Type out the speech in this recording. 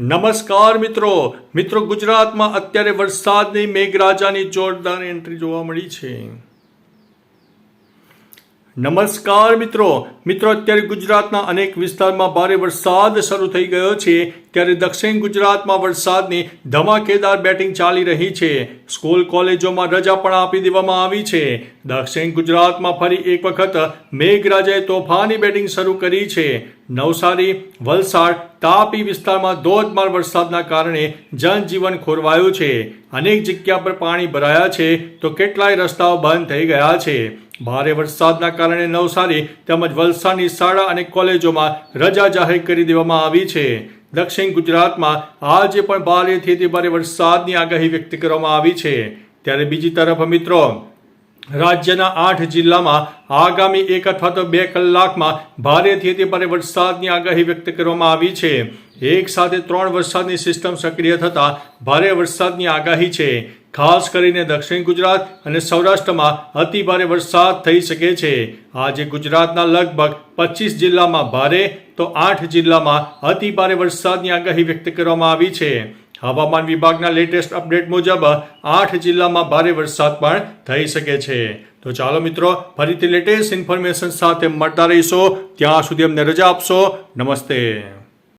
નમસ્કાર મિત્રો. મિત્રો ગુજરાતમાં અત્યારે વરસાદની મેઘરાજાની જોરદાર એન્ટ્રી જોવા મળી છે. નમસ્કાર મિત્રો. મિત્રો, અત્યારે ગુજરાતના અનેક વિસ્તારમાં ભારે વરસાદ શરૂ થઈ ગયો છે. ત્યારે દક્ષિણ ગુજરાતમાં વરસાદની ધમાકેદાર બેટિંગ ચાલી રહી છે. સ્કૂલ કોલેજોમાં રજા પણ આપી દેવામાં આવી છે. દક્ષિણ ગુજરાતમાં ફરી એક વખત મેઘરાજાએ તોફાની બેટિંગ શરૂ કરી છે. નવસારી, વલસાડ, તાપી વિસ્તારમાં ધોધમાર વરસાદના કારણે જનજીવન ખોરવાયું છે. અનેક જગ્યા પર પાણી ભરાયા છે. તો કેટલાય રસ્તાઓ બંધ થઈ ગયા છે. ભારે વરસાદના કારણે નવસારી તેમજ વલસાડની શાળા અને કોલેજોમાં રજા જાહેર કરી દેવામાં આવી છે. દક્ષિણ ગુજરાતમાં આજે પણ ભારેથી અતિ ભારે વરસાદની આગાહી વ્યક્ત કરવામાં આવી છે. ત્યારે બીજી તરફ મિત્રો, રાજ્યના આઠ જિલ્લામાં આગામી એક અથવા તો બે કલાકમાં ભારેથી અતિ ભારે વરસાદની આગાહી વ્યક્ત કરવામાં આવી છે. એક સાથે ત્રણ વરસાદની સિસ્ટમ સક્રિય થતાં ભારે વરસાદની આગાહી છે. ખાસ કરીને દક્ષિણ ગુજરાત અને સૌરાષ્ટ્રમાં અતિ ભારે વરસાદ થઈ શકે છે. આજે ગુજરાતના લગભગ પચીસ જિલ્લામાં ભારે તો આઠ જિલ્લામાં અતિ ભારે વરસાદની આગાહી વ્યક્ત કરવામાં આવી છે. હવામાન વિભાગના લેટેસ્ટ અપડેટ મુજબ આઠ જિલ્લામાં ભારે વરસાદ પણ થઈ શકે છે. તો ચાલો મિત્રો, ફરીથી લેટેસ્ટ ઇન્ફોર્મેશન સાથે મળતા રહીશો. ત્યાં સુધી અમને રજા આપશો. નમસ્તે.